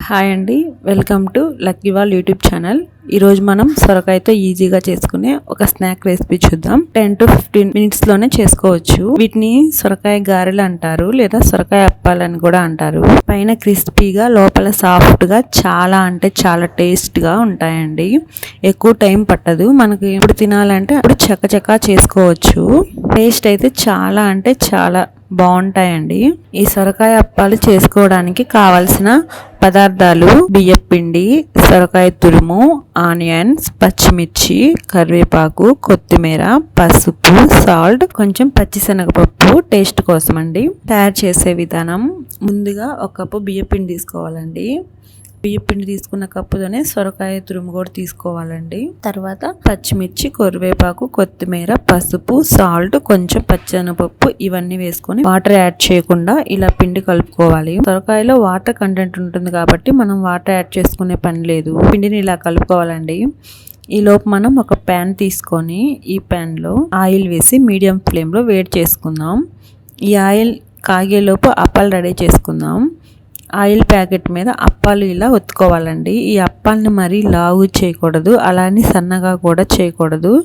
Hi అండి welcome to lucky wall YouTube channel. ఈరోజు మనం సొరకాయతో ఈజీగా చేసుకునే ఒక స్నాక్ రెసిపీ చూద్దాం. టెన్ టు ఫిఫ్టీన్ మినిట్స్లోనే చేసుకోవచ్చు. వీటిని సొరకాయ గారెలు అంటారు లేదా సొరకాయ అప్పాలని కూడా అంటారు. పైన క్రిస్పీగా లోపల సాఫ్ట్గా చాలా అంటే చాలా టేస్ట్గా ఉంటాయండి. ఎక్కువ టైం పట్టదు. మనకి ఎప్పుడు తినాలంటే అప్పుడు చక్కచక్క చేసుకోవచ్చు. టేస్ట్ అయితే చాలా అంటే చాలా బాగుంటాయండి. ఈ సొరకాయ అప్పాలు చేసుకోవడానికి కావలసిన పదార్థాలు బియ్యపిండి సొరకాయ తురుము ఆనియన్స్ పచ్చిమిర్చి కరివేపాకు కొత్తిమీర పసుపు సాల్ట్ కొంచెం పచ్చిశనగపప్పు టేస్ట్ కోసం అండి తయారు చేసే విధానం ముందుగా ఒక కప్పు బియ్యపిండి తీసుకోవాలండి. బియ్యపిండి తీసుకున్న కప్పుతోనే సొరకాయ తురుము కూడా తీసుకోవాలండి. తర్వాత పచ్చిమిర్చి కొరివేపాకు కొత్తిమీర పసుపు సాల్ట్ కొంచెం పచ్చనపప్పు ఇవన్నీ వేసుకొని వాటర్ యాడ్ చేయకుండా ఇలా పిండి కలుపుకోవాలి. సొరకాయలో వాటర్ కంటెంట్ ఉంటుంది కాబట్టి మనం వాటర్ యాడ్ చేసుకునే పని లేదు. పిండిని ఇలా కలుపుకోవాలండి. ఈ లోపు మనం ఒక ప్యాన్ తీసుకొని ఈ ప్యాన్లో ఆయిల్ వేసి మీడియం ఫ్లేమ్లో వేడి చేసుకుందాం. ఈ ఆయిల్ కాగేలోపు అప్పాలు రెడీ చేసుకుందాం. ఆయిల్ ప్యాకెట్ మీద అప్పాలు ఇలా ఒత్తుకోవాలండి. ఈ అప్పాలని మరీ లావు చేయకూడదు అలానే సన్నగా కూడా చేయకూడదు.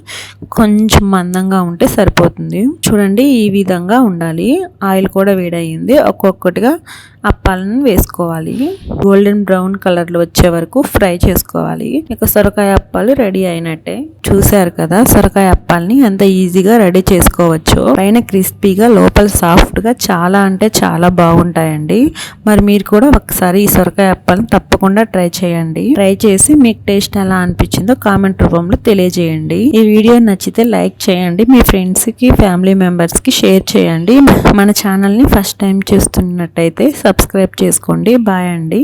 కొంచెం మందంగా ఉంటే సరిపోతుంది. చూడండి ఈ విధంగా ఉండాలి. ఆయిల్ కూడా వేడయింది ఒక్కొక్కటిగా అప్పాలను వేసుకోవాలి. గోల్డెన్ బ్రౌన్ కలర్లో వచ్చే వరకు ఫ్రై చేసుకోవాలి. ఇక సొరకాయ అప్పాలు రెడీ అయినట్టే. చూశారు కదా సొరకాయ అప్పాలని ఎంత ఈజీగా రెడీ చేసుకోవచ్చు. పైన క్రిస్పీగా లోపల సాఫ్ట్గా చాలా అంటే చాలా బాగుంటాయండి. మరి మీరు కూడా ఒకసారి ఈ సొరకాయ అప్పాలను తప్పకుండా ట్రై చేయండి. ట్రై చేసి మీకు టేస్ట్ ఎలా అనిపించిందో కామెంట్ రూపంలో తెలియజేయండి. ఈ వీడియో నచ్చితే లైక్ చేయండి. మీ ఫ్రెండ్స్కి ఫ్యామిలీ మెంబర్స్కి షేర్ చేయండి. మన ఛానల్ని ఫస్ట్ టైం చూస్తున్నట్టయితే సబ్స్క్రైబ్ చేసుకోండి. బాయ్ అండి.